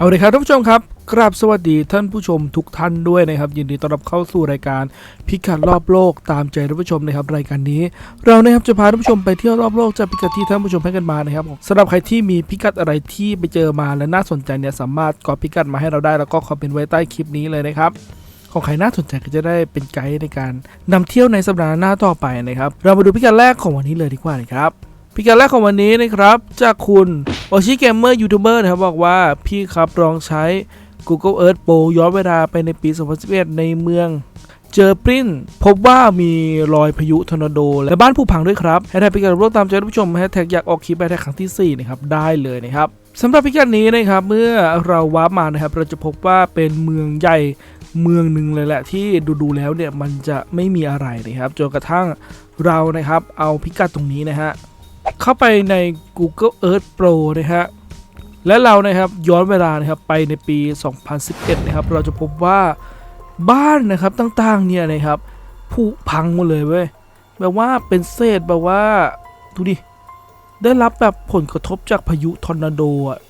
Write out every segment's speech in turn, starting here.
เอาเลยครับท่านผู้ชมครับกราบสวัสดีท่านผู้ชมทุกท่านด้วยนะครับ ยินดีต้อนรับเข้าสู่รายการพิกัดรอบโลกตามใจท่านผู้ชมนะครับรายการนี้ เรานะครับจะพาท่านผู้ชมไปเที่ยวรอบโลกจากพิกัดที่ท่านผู้ชมให้กันมานะครับสำหรับใครที่มีพิกัดอะไรที่ไปเจอมาและน่าสนใจเนี่ยสามารถกรอพิกัดมาให้เราได้แล้วก็คอมเมนต์ไว้ใต้คลิปนี้เลยนะครับของใครน่าสนใจก็จะได้เป็นไกด์ในการนำเที่ยวในสัปดาห์หน้าต่อไปนะครับ เรามาดูพิกัดแรกของวันนี้เลยดีกว่านะครับพิกัดแรกของวันนี้นะครับจากคุณ โอชิเกมเมอร์ยูทูบเบอร์นะครับบอกว่าพี่ครับลองใช้ Google Earth Pro ย้อนเวลาไปในปี 2011 ในเมืองเจอปรินพบว่ามีรอยพายุทอร์นาโด และบ้านผุพังด้วยครับให้แท็กพิกัดร่วมตามใจท่านผู้ชมให้แท็กอยากออกคลิปไปแท็กครั้งที่ 4 นะครับ ได้เลยนะครับสำหรับพิกัดนี้นะครับ เมื่อเราวาร์ปมานะครับ เราจะพบว่าเป็นเมืองใหญ่เมืองหนึ่งเลยแหละที่ดูๆแล้วเนี่ยมันจะไม่มีอะไรนะครับจนกระทั่งเรานะครับเอาพิกัดตรงนี้นะฮะ เข้าไปใน Google Earth Pro นะฮะและเรานะครับย้อนเวลานะครับไปในปี 2011 นะครับ เราจะพบว่าบ้านนะครับต่างๆเนี่ยนะครับผุพังหมดเลยเว้ยแบบว่าเป็นเศษแบบว่าดูดิได้รับแบบผลกระทบจากพายุทอร์นาโดอะ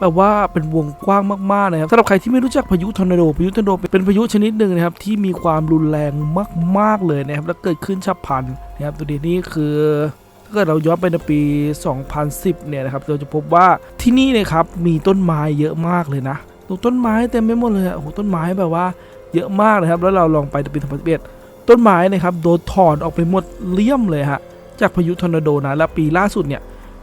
แบบว่าเป็นวงกว้างมากๆนะครับสำหรับใครที่ไม่รู้จักพายุทอร์นาโดพายุทอร์นาโดเป็นพายุชนิดหนึ่งนะครับที่มีความรุนแรงมาก ๆเลยนะครับและเกิดขึ้นฉับพลันนะครับตัวนี้นี่คือ เกิดเราย้อนไปในปี 2010 เนี่ยนะครับเราจะพบว่าที่นี่นะครับมีต้นไม้เยอะมากเลยนะดูต้นไม้เต็มไปหมดเลยอะโอ้โหต้นไม้แบบว่าเยอะมากนะครับ แล้วเราลองไปในปี 2011 ต้นไม้นะครับโดนถอนออกไปหมดเลี่ยมเลยฮะจากพายุทอร์นาโดนะและปีล่าสุดเนี่ย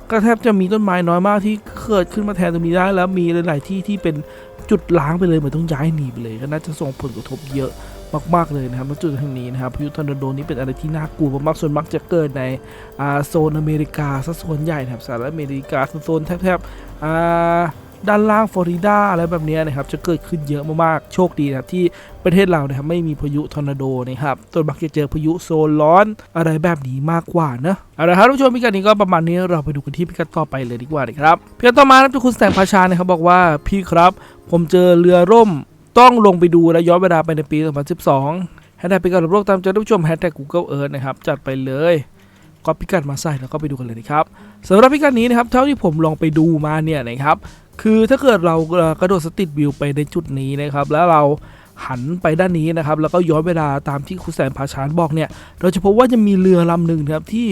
ก็แทบจะมีต้นไม้น้อยมากที่เกิดขึ้นมาแทนตรงนี้ได้แล้วมีหลาย ๆ ที่ที่เป็น จุดล้างไปเลยเหมือนต้องย้ายหนีไปเลยก็น่าจะส่งผลกระทบเยอะมากๆเลยนะครับณจุดแห่งนี้นะครับพายุทอร์นาโดนี้เป็นอะไรที่น่ากลัวมากส่วนมักจะเกิดในอ่าโซนอเมริกาซะส่วนใหญ่นะครับสหรัฐอเมริกาโซนแทบๆอ่า ด้านล่างฟลอริดาอะไรแบบนี้นะครับจะเกิดขึ้นเยอะมากๆ โชคดีนะครับที่ประเทศเรานะครับไม่มีพายุทอร์นาโดนะครับตัวมักจะเจอพายุโซนร้อนอะไรแบบนี้มากกว่านะเอาละครับท่านผู้ชมพิกัดนี้ก็ประมาณนี้เราไปดูกันที่พิกัดต่อไปเลยดีกว่านะครับพิกัดต่อมานะครับคุณแสงพาชานะครับบอกว่าพี่ครับ ผมเจอเรือร่มต้องลงไปดูและย้อนเวลาไปในปี 2012แฮชแท็กพิกัดรอบโลกตามใจท่านผู้ชมแฮชแท็ก Google Earth นะครับจัดไปเลยก็พิกัดมาใส่แล้วก็ไปดูกันเลยนะครับสำหรับพิกัดนี้นะครับเท่าที่ผมลองไปดูมาเนี่ยนะครับ คือถ้าเกิดเรากระโดดสติดวิวไปในจุดนี้นะครับ แล้วเราหันไปด้านนี้นะครับ แล้วก็ย้อนเวลาตามที่คุณแสนพาชานบอกเนี่ย เราจะพบว่าจะมีเรือลำหนึ่งนะครับที่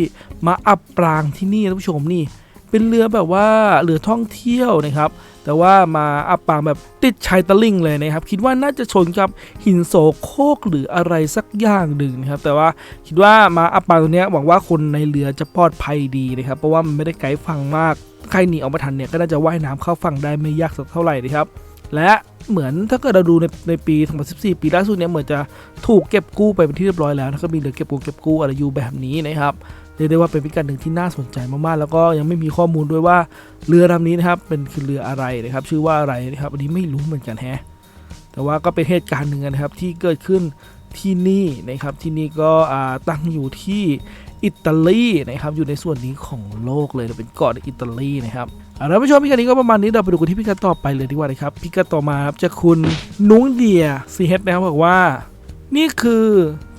มาอับปรางที่นี่ท่านผู้ชมนี่ เป็นเรือแบบว่าเรือท่องเที่ยวนะครับ แต่ว่ามาอับปางแบบติดชายตะลิ่งเลยนะครับ คิดว่าน่าจะชนกับหินโสโคกหรืออะไรสักอย่างหนึ่งนะครับ แต่ว่าคิดว่ามาอับปางตรงนี้หวังว่าคนในเรือจะปลอดภัยดีนะครับ เพราะว่ามันไม่ได้ไกลฝั่งมาก ใครหนีออกมาทันเนี่ยก็น่าจะว่ายน้ำเข้าฝั่งได้ไม่ยากสักเท่าไหร่นะครับ และเหมือนถ้าเกิดเราดูในในปี 2014 ปีล่าสุดเนี่ยเหมือนจะถูกเก็บกู้ไปเป็นที่เรียบร้อยแล้วแล้วก็มีเรือเก็บกู้เก็บกู้อะไรอยู่แบบนี้นะครับเรียกได้ว่าเป็นพิกัดหนึ่งที่น่าสนใจมากๆ แล้วก็ยังไม่มีข้อมูลด้วยว่าเรือลำนี้นะครับเป็นคือเรืออะไรนะครับ ชื่อว่าอะไรนะครับอันนี้ไม่รู้เหมือนกันแฮะแต่ว่าก็เป็นเหตุการณ์หนึ่งนะครับที่เกิดขึ้นที่นี่นะครับที่นี่ก็ตั้งอยู่ที่ อิตาลีนะครับอยู่ในส่วนนี้ของโลกเลยเป็นเกาะในอิตาลีนะครับเอาละผู้ชมพิกัดนี้ก็ประมาณนี้เราไปดูกันที่พิกัดต่อไปเลยดีกว่านะครับพิกัดต่อมาครับจะคุณนุ้งเดียซีเฮดนะครับบอกว่า นี่คือ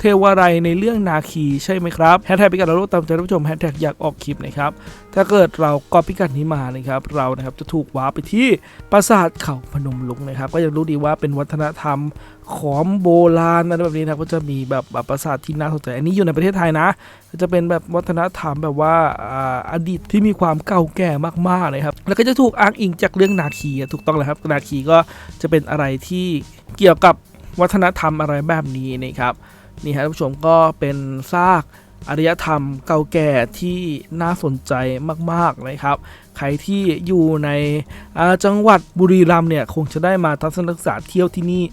เทวไรในเรื่องนาคีใช่ไหมครับแฮชแท็กพิกัดเราโลกตามใจท่านผู้ชมแฮชแท็กอยากออกคลิปนะครับถ้าเกิดเราก็พิกัดนี้มานะครับเรานะครับจะถูกว้าไปที่ปราสาทเขาพนมลุงนะครับ ก็ยังรู้ดีว่าเป็นวัฒนธรรมของโบราณอะไรแบบนี้นะก็จะมีแบบแบบปราสาทที่น่าสนใจอันนี้อยู่ในประเทศไทยนะ จะเป็นแบบวัฒนธรรมแบบว่าอาดีตที่มีความเก่าแก่มากๆนะครับ แล้วก็จะถูกอ้างอิงจากเรื่องนาคีถูกต้องเลยครับนาคีก็จะเป็นอะไรที่เกี่ยวกับวัฒนธรรมอะไรแบบนี้นะครับ นี่ฮะท่านผู้ชมก็เป็นซากอารยธรรมเก่าแก่ที่น่าสนใจมากๆนะครับ ใครที่อยู่ในจังหวัดบุรีรัมย์เนี่ยคงจะได้มาทัศนศึกษาเที่ยวที่นี่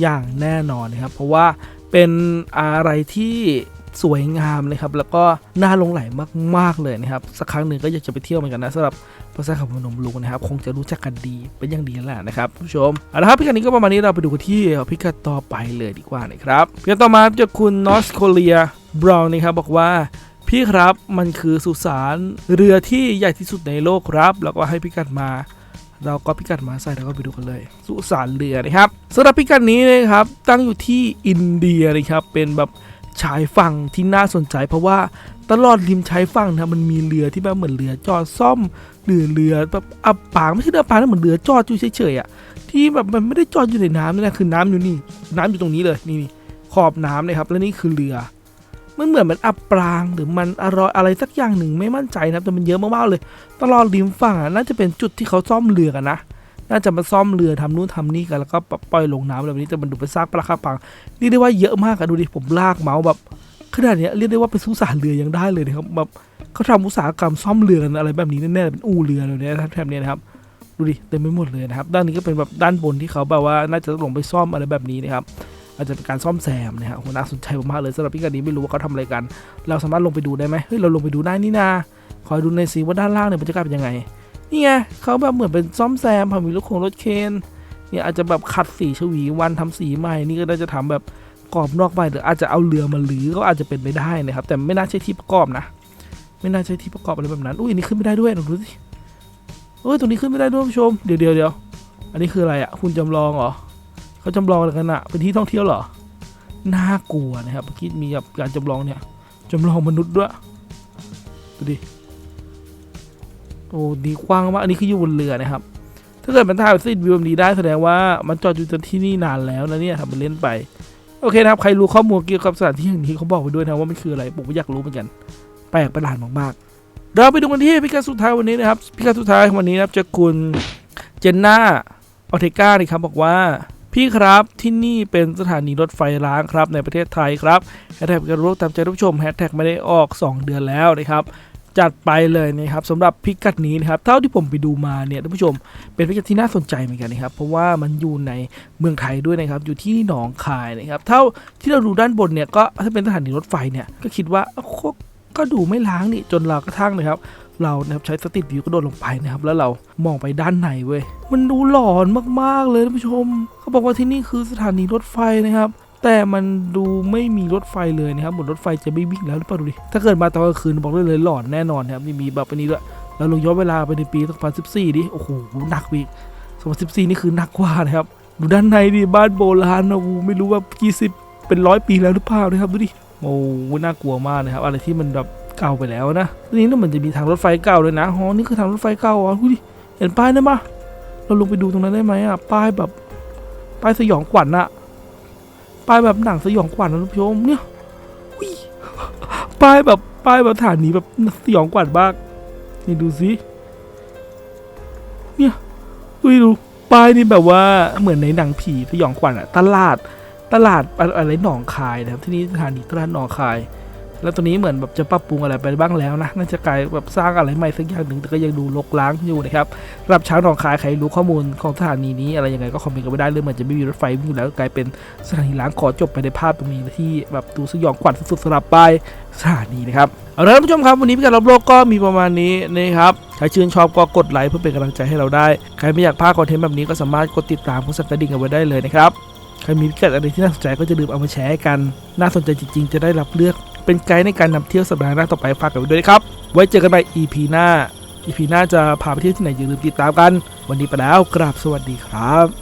อย่างแน่นอนนะครับ เพราะว่าเป็นอะไรที่ สวยงามเลยครับแล้วก็น่าหลงไหลมากๆเลยนะครับสักครั้งหนึ่งก็อยากจะไปเที่ยวเหมือนกันนะสำหรับพระแซ่ขับพนมลุงนะครับคงจะรู้จักกันดีเป็นอย่างดีแล้วแหละนะครับผู้ชมเอาละครับพิกัดนี้ก็ประมาณนี้เราไปดูที่พิกัดต่อไปเลยดีกว่านะครับพิกัดต่อมาจากคุณนอสโคเลียบราวน์นะครับบอกว่าพี่ครับมันคือสุสานเรือที่ใหญ่ที่สุดในโลกครับ แล้วก็ให้พิกัดมาเราก็พิกัดมาใส่แล้วก็ไปดูกันเลย สุสานเรือนะครับสำหรับพิกัดนี้นะครับตั้งอยู่ที่อินเดียนะครับเป็นแบบ ชายฝั่งที่น่าสนใจ เพราะว่าตลอดริมชายฝั่งนะมันมีเรือที่แบบเหมือนเรือจอดซ่อมหรือเรือแบบอับปางไม่ใช่เรืออับปางนะเหมือนเรือจอดอยู่เฉยๆอะที่แบบมันไม่ได้จอดอยู่ในน้ำนะคือน้ำอยู่นี่ น้ำอยู่ตรงนี้เลยนี่ขอบน้ำเลยครับ และนี่คือเรือมันเหมือนมันอับปรางหรือมันอร่อยอะไรสักอย่างหนึ่งไม่มั่นใจนะครับแต่มันเยอะมากๆเลย ตลอดริมฝั่งน่าจะเป็นจุดที่เขาซ่อมเรือกันนะ น่าจะมาซ่อมเรือทำนู่นทำนี่กันแล้วก็ปล่อยลงน้ำอะไรแบบนี้แต่มันดูเป็นซากปลาคาปังเรียกได้ว่าเยอะมากอะดูดิผมลากเมาส์แบบขนาดนี้เรียกได้ว่าเป็นสุสานเรือยังได้เลยนะครับแบบเขาทำอุตสาหกรรมซ่อมเรือกันอะไรแบบนี้แน่ๆเป็นอู่เรือเลยนี่ยแถบนี้นะครับดูดิเต็มไปหมดเลยนะครับ ด้านนี้ก็เป็นแบบด้านบนที่เขาแบบว่าน่าจะลงไปซ่อมอะไรแบบนี้นะครับอาจจะเป็นการซ่อมแซมนะครับโหน่าสนใจมากเลยสำหรับพี่กันนี้ไม่รู้ว่าเขาทำอะไรกัน เราสามารถลงไปดูได้ไหมเฮ้ยเราลงไปดูได้นี่นาคอยดูในอยซีว่าด้านล่างเนี่ยบรรยากาศเป็นยังไง นี่ไงเขาแบบเหมือนเป็นซ่อมแซมผ่ามีรถของรถเคนเนี่ยอาจจะแบบขัดสีชวีวันทำสีใหม่นี่ก็น่าจะทำแบบกรอบนอกใบหรืออาจจะเอาเรือมาหรือก็อาจจะเป็นไปได้นะครับ แต่ไม่น่าใช่ที่ประกอบนะ ไม่น่าใช่ที่ประกอบอะไรแบบนั้น อุ้ยนนี้ขึ้นไม่ได้ด้วยลองดูสิเอ้ยตรงนี้ขึ้นไม่ได้ด้วยผู้ชมเดี๋ยวเดี๋ยวเดี๋ยวอันนี้คืออะไรอะคุณจำลองเหรอเขาจำลองอะไรกันอะเป็นที่ท่องเที่ยวเหรอน่ากลัวนะครับเมื่อกี้มีแบบการจำลองเนี่ยจำลองมนุษย์ด้วยดูดิ โอ้ดีกว้างมากอันนี้คืออยู่บนเรือนะครับ ถ้าเกิดมันถ่ายซีดวิวแบบนี้ได้แสดงว่ามันจอดอยู่ที่นี่นานแล้วนะเนี่ยทำเป็นเล่นไป โอเคนะครับ ใครรู้ข้อมูลเกี่ยวกับสถานที่แห่งนี้เขาบอกไปด้วยนะว่ามันคืออะไรผมก็อยากรู้เหมือนกัน แปลกประหลาดมากๆเราไปดูกันที่พิกัดสุดท้ายวันนี้นะครับพิกัดสุดท้ายวันนี้นะครับจะคุณเจนน่าออเทก้านี่ครับบอกว่าพี่ครับที่นี่เป็นสถานีรถไฟร้างครับในประเทศไทยครับแฮชแท็กการรู้ตามใจท่านผู้ชมแฮชแท็กไม่ได้ออก 2 เดือนแล้วนะครับ จัดไปเลยนะครับสำหรับพิกัดนี้นะครับเท่าที่ผมไปดูมาเนี่ยท่านผู้ชมเป็นพิกัดที่น่าสนใจเหมือนกันนะครับเพราะว่ามันอยู่ในเมืองไทยด้วยนะครับอยู่ที่หนองคายนะครับเท่าที่เราดูด้านบนเนี่ยก็ถ้าเป็นสถานีรถไฟเนี่ยก็คิดว่าก็ก็ดูไม่ล้างนี่จนเรากระทั่งนะครับเรานะครับใช้สติวิวก็โดดลงไปนะครับแล้วเรามองไปด้านในเว้ยมันดูหลอนมากๆเลยท่านผู้ชมเขาบอกว่าที่นี่คือสถานีรถไฟนะครับ แต่มันดูไม่มีรถไฟเลยนะครับหมือนรถไฟจะไม่วิ่งแล้วหรือเปล่าดูดิ ถ้าเกิดมาตอนกลางคืนบอกได้เลยหลอนแน่นอนนะครับนี่มีแบบนี้ด้วยเราลงย้อนเวลาไปในปี 2014 ดิ โอ้โห หนักอีก2014 นี่คือหนักกว่านะครับ ดูด้านในดิ บ้านโบราณนะโอ้โหไม่รู้ว่ากี่สิบเป็นร้อยปีแล้วหรือเปล่านะครับ ดูดิ โอ้น่ากลัวมากนะครับ อะไรที่มันแบบเก่าไปแล้วนะ ทีนี้น่าเหมือนจะมีทางรถไฟเก่าเลยนะอ๋อนี่คือทางรถไฟเก่าอะดูดิ เห็นป้ายได้ปะเราลงไปดูตรงนั้นได้ไหมอะ ป้ายแบบ ป้ายสยองขวัญอะ ป้ายแบบหนังสยองขวัญนะทุกผู้ชมเนี่ยป้ายแบบป้ายแบบฐานนี้แบบสยองขวัญมากนี่ดูสิเนี่ยอุ้ยดูป้ายนี่แบบว่าเหมือนในหนังผีสยองขวัญอะตลาดตลาดอะไรอะไรหนองคายนะครับที่นี่สถานีตลาดหนองคาย แล้วตอนนี้เหมือนแบบจะปรับปรุงอะไรไปบ้างแล้วนะน่าจะกลายแบบสร้างอะไรใหม่สักอย่างหนึ่งแต่ก็ยังดูรกร้างอยู่นะครับสำหรับช้างหนองคายใครรู้ข้อมูลของสถานีนี้อะไรยังไงก็คอมเมนต์กันไว้ได้เรื่องมันจะไม่มีรถไฟวิ่งอยู่แล้วกลายเป็นสถานีล้างขอจบไปในภาพตรงนี้ที่แบบดูสยองขวัญสุดๆสำหรับป้ายสถานีนะครับเอาละท่านผู้ชมครับวันนี้พิการรอบโลกก็มีประมาณนี้นะครับใครชื่นชอบก็กดไลค์เพื่อเป็นกำลังใจให้เราได้ ใครไม่อยากพลาดคอนเทนต์แบบนี้ก็สามารถกดติดตามกดสั่นกระดิ่งเอาไว้ได้เลยนะครับใครมีพิกัดอะไรที่น่าสนใจก็จะลืมเอามาแชร์กัน น่าสนใจจริงๆ จะได้รับเลือก เป็นไกด์ในการนำเที่ยวสัปดาห์หน้าต่อไปฝากกันไว้ด้วยครับ ไว้เจอกันใหม่ EP หน้า EP หน้าจะพาไปเที่ยวที่ไหนอย่าลืมติดตามกัน วันนี้ไปแล้วกราบสวัสดีครับ